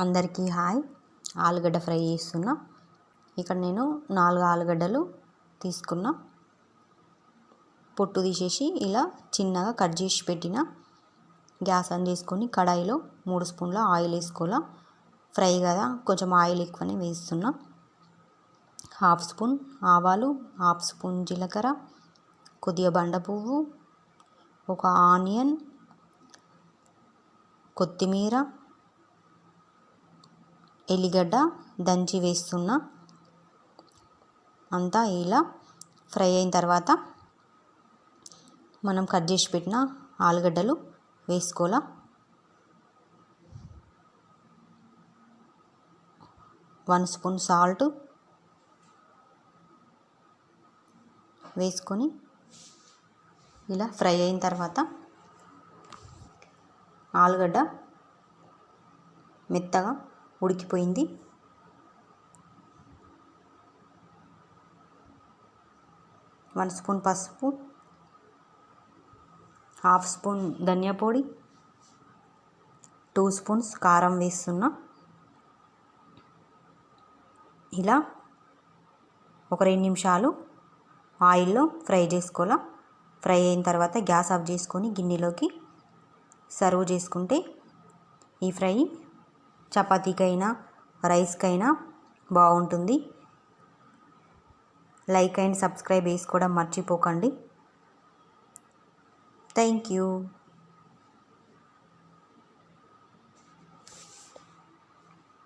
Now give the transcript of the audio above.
అందరికీ హాయ్. ఆలుగడ్డ ఫ్రై చేస్తున్నా. ఇక్కడ నేను నాలుగు ఆలుగడ్డలు తీసుకున్నా. పొట్టు తీసేసి ఇలా చిన్నగా కట్ చేసి పెట్టిన. గ్యాస్ ఆన్ చేసుకొని కడాయిలో మూడు స్పూన్ల ఆయిల్ వేసుకోవాలా. ఫ్రై కదా కొంచెం ఆయిల్ ఎక్కువనే వేస్తున్నా. హాఫ్ స్పూన్ ఆవాలు హాఫ్ స్పూన్ జీలకర్ర కొద్దిగా బండ పువ్వు ఒక ఆనియన్ కొత్తిమీర ఎల్లిగడ్డ దంచి వేస్తున్నా. అంతా ఇలా ఫ్రై అయిన తర్వాత మనం కట్ చేసి పెట్టిన ఆలుగడ్డలు వేసుకోవాలా. వన్ స్పూన్ సాల్ట్ వేసుకొని ఇలా ఫ్రై అయిన తర్వాత ఆలుగడ్డ మెత్తగా ఉడికిపోయింది. వన్ స్పూన్ పసుపు హాఫ్ స్పూన్ ధనియా పొడి టూ స్పూన్స్ కారం వేస్తున్నా. ఇలా ఒక రెండు నిమిషాలు ఆయిల్లో ఫ్రై చేసుకోవాలా. ఫ్రై అయిన తర్వాత గ్యాస్ ఆఫ్ చేసుకొని గిన్నెలోకి సర్వ్ చేసుకుంటే ఈ ఫ్రై చపాతీకైనా రైస్కైనా బాగుంటుంది. లైక్ అండ్ సబ్స్క్రైబ్ వేసుకోవడం మర్చిపోకండి. Thank you.